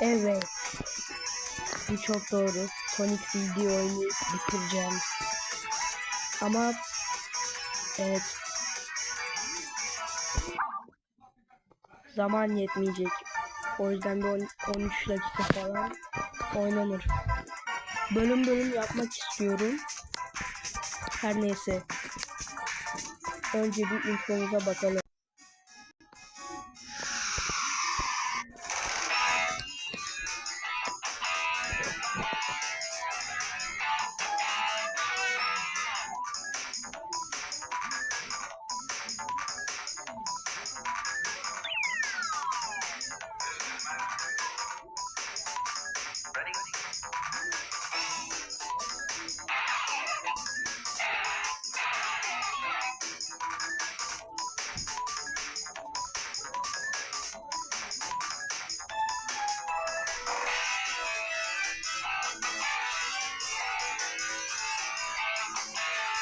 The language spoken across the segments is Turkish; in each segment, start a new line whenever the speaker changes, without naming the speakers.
Evet. Bu çok doğru. Sonic CD oyunu bitireceğim. Ama evet. Zaman yetmeyecek. O yüzden de on- 13 dakika falan oynanır. Bölüm bölüm yapmak istiyorum. Her neyse. Önce bir intromuza bakalım.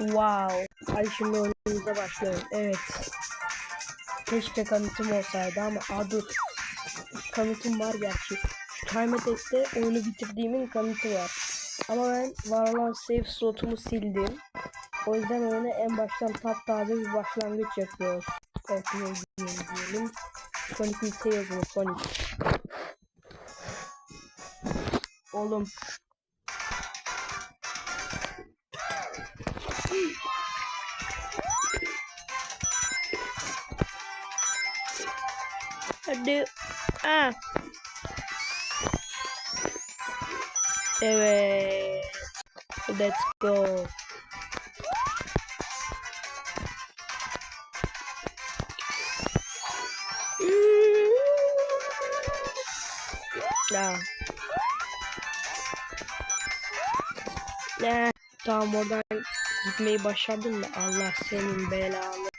Wow. Hadi şimdi oyunumuza başlayalım. Evet. Keşke kanıtım olsaydı ama dur. Kanıtım var gerçi. Şu Time Attack'te oyunu bitirdiğimin kanıtı var. Ama ben var olan save slotumu sildim. O yüzden oyuna en baştan taptaze bir başlangıç yapıyoruz. Evet ne diyelim diyelim. Sonic Mix'e yazılı Sonic. Oğlum Hadi. Ah. Evet. Let's go. Ya. Ya. Tamam oradan gitmeyi başardın da Allah senin belanı.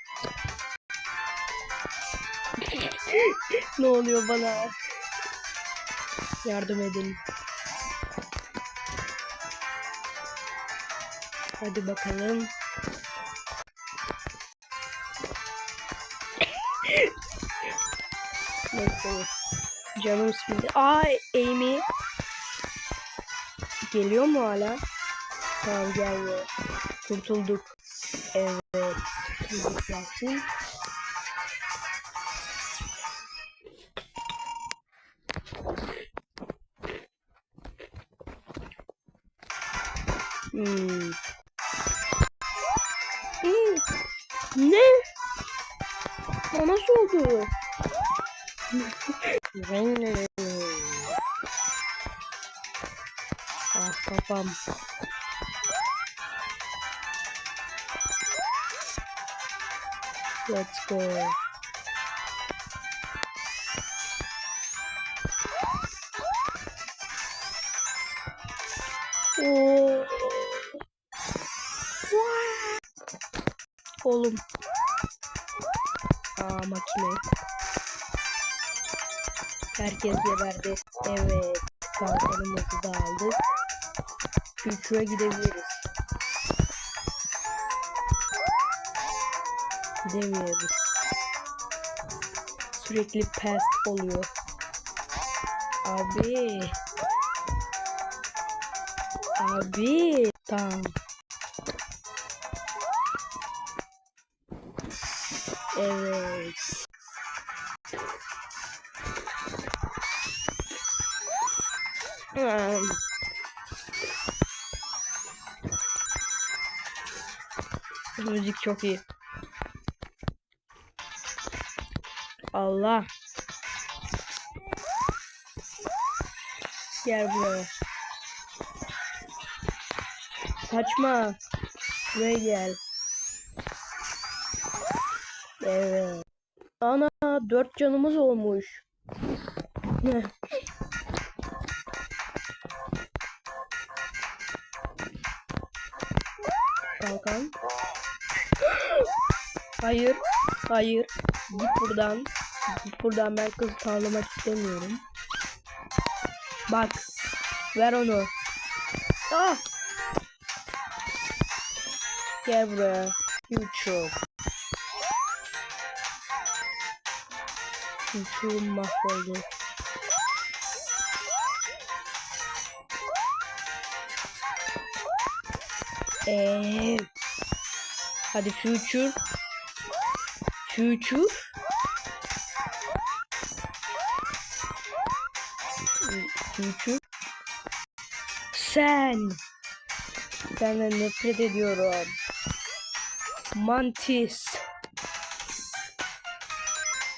Ne oluyor bana? Yardım edin. Hadi bakalım. Neyse. Canım şimdi. Ay Amy. Geliyor mu hala? Tamam gelmiyor. Kurtulduk. Evet. Kurtulduk Hmm. Hmm. Ne? O nasıl oldu? ah kafam. Let's go. Herkes geberdi. Evet. Kalkanımızı da aldık. Üçüne gidebiliriz. Gidemiyoruz. Sürekli pest oluyor. Abi. Abi. Tamam. Evet. Müzik çok iyi. Allah. Gel buraya. Kaçma. Buraya gel. Evet. Ana dört canımız olmuş. Kalkan. Hayır. Hayır. Git buradan. Git buradan ben kız tavlamak istemiyorum. Bak. Ver onu. Ah. Gel buraya. Yuçuk. Yuçuğum mahvoldu. Eee. Hadi future. Future. Future. Sen. Senden nefret ediyorum. Mantis.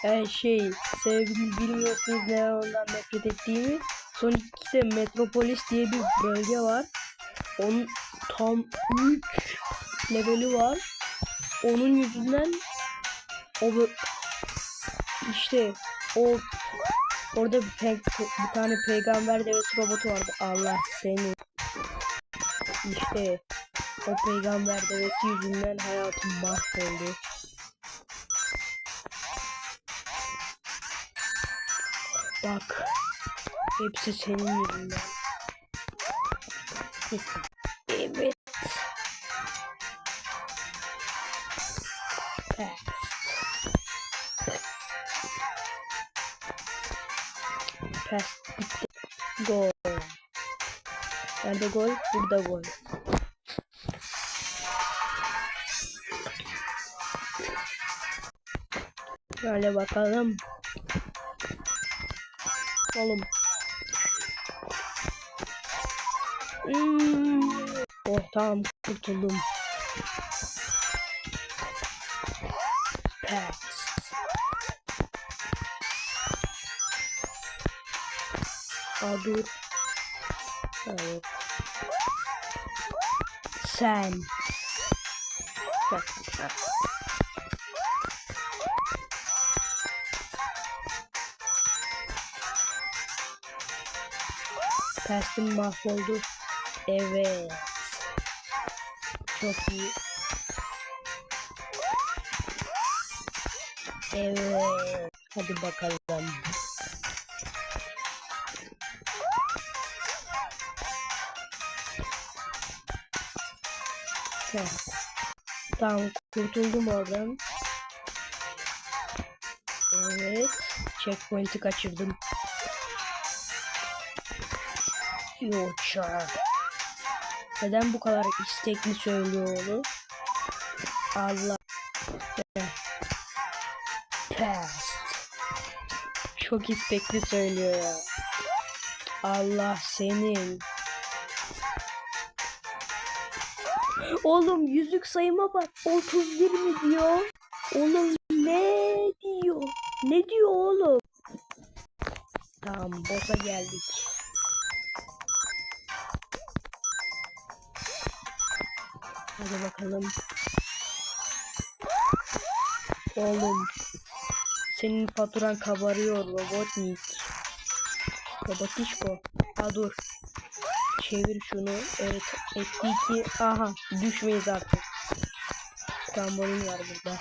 Her şey. Sevgili bilmiyorsunuz ne ondan nefret ettiğimi. Son 2'de Metropolis diye bir bölge var. Onun tam 3 leveli var. Onun yüzünden o işte o orada bir, pe- bir tane peygamber devesi robotu vardı. Allah seni. İşte o peygamber devesi yüzünden hayatım mahvoldu. Bak. Hepsi senin yüzünden. Nerede gol? Burada gol. Şöyle bakalım. Oğlum. Hmm. Oh tamam kurtuldum. Pes. Aa. Evet. Ha. Pestim mahvoldu. Evet. Çok iyi. Evet. Hadi bakalım. Heh. Tamam kurtuldum oradan. Evet. Checkpoint'i kaçırdım. Yoça. Neden bu kadar istekli söylüyor onu? Allah. Pest. Çok istekli söylüyor ya. Allah senin. Oğlum yüzük sayıma bak. 31 mi diyor? Oğlum ne diyor? Ne diyor oğlum? Tamam boss'a geldik. Hadi bakalım. Oğlum. Senin faturan kabarıyor Robotnik. Robotişko. Ha dur. Çevir şunu. Evet. Etti ki. Aha. Düşmeyiz artık. Trambolin var burada.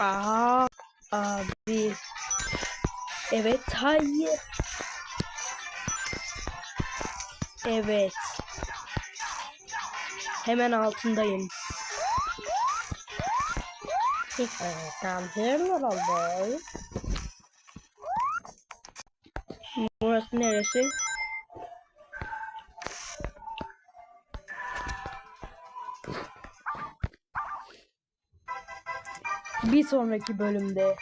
Aa, abi. Evet, hayır. Evet. Hemen altındayım. Come here little boy. Burası neresi? bir sonraki bölümde